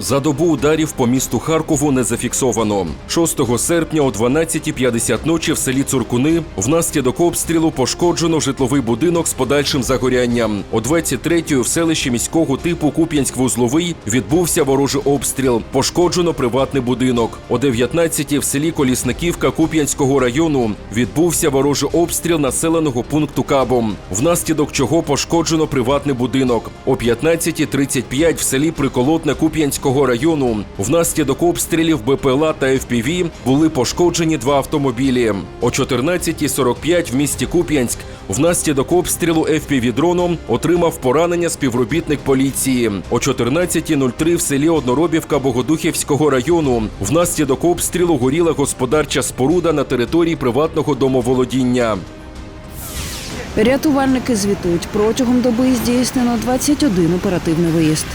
За добу ударів по місту Харкову не зафіксовано. 6 серпня о 12.50 ночі в селі Цуркуни внаслідок обстрілу пошкоджено житловий будинок з подальшим загорянням. О 23.00 в селищі міського типу Куп'янськ-Вузловий відбувся ворожий обстріл. Пошкоджено приватний будинок. О 19.00 в селі Колісниківка Куп'янського району відбувся ворожий обстріл населеного пункту Кабом, внаслідок чого пошкоджено приватний будинок. О 15.35 в селі Приколотне Куп'янського району внаслідок обстрілів БПЛА та ФПВ були пошкоджені два автомобілі. О 14.45 в місті Куп'янськ внаслідок обстрілу FPV дроном отримав поранення співробітник поліції. О 14.03 в селі Одноробівка Богодухівського району внаслідок обстрілу горіла господарча споруда на території приватного домоволодіння. Рятувальники звітують протягом доби здійснено 21 оперативний виїзд.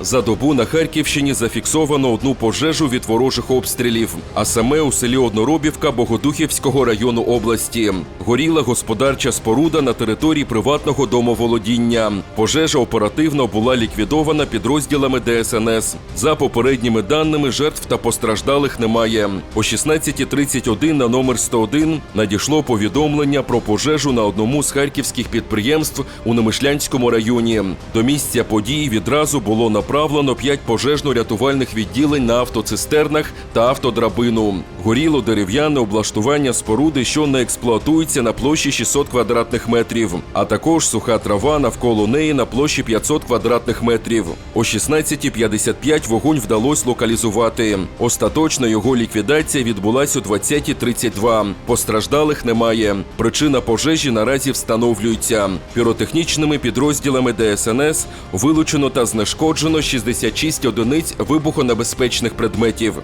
За добу на Харківщині зафіксовано одну пожежу від ворожих обстрілів, а саме у селі Одноробівка Богодухівського району області. Горіла господарча споруда на території приватного домоволодіння. Пожежа оперативно була ліквідована підрозділами ДСНС. За попередніми даними, жертв та постраждалих немає. О 16.31 на номер 101 надійшло повідомлення про пожежу на одному з харківських підприємств у Немишлянському районі. До місця події відразу було направлено 5 пожежно-рятувальних відділень на автоцистернах та автодрабину. Горіло дерев'яне облаштування споруди, що не експлуатується на площі 600 квадратних метрів, а також суха трава навколо неї на площі 500 квадратних метрів. О 16.55 вогонь вдалося локалізувати. Остаточно його ліквідація відбулась о 20.32. Постраждалих немає. Причина пожежі наразі встановлюється. Піротехнічними підрозділами ДСНС вилучено та знешкоджено 66 одиниць вибухонебезпечних предметів.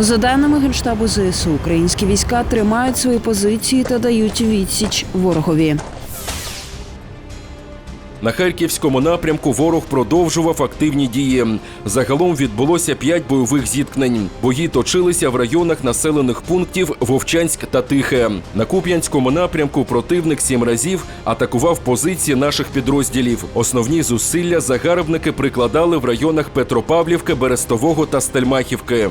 За даними Генштабу ЗСУ, українські війська тримають свої позиції та дають відсіч ворогові. На харківському напрямку ворог продовжував активні дії. Загалом відбулося п'ять бойових зіткнень. Бої точилися в районах населених пунктів Вовчанськ та Тихе. На Куп'янському напрямку противник сім разів атакував позиції наших підрозділів. Основні зусилля загарбники прикладали в районах Петропавлівки, Берестового та Стельмахівки.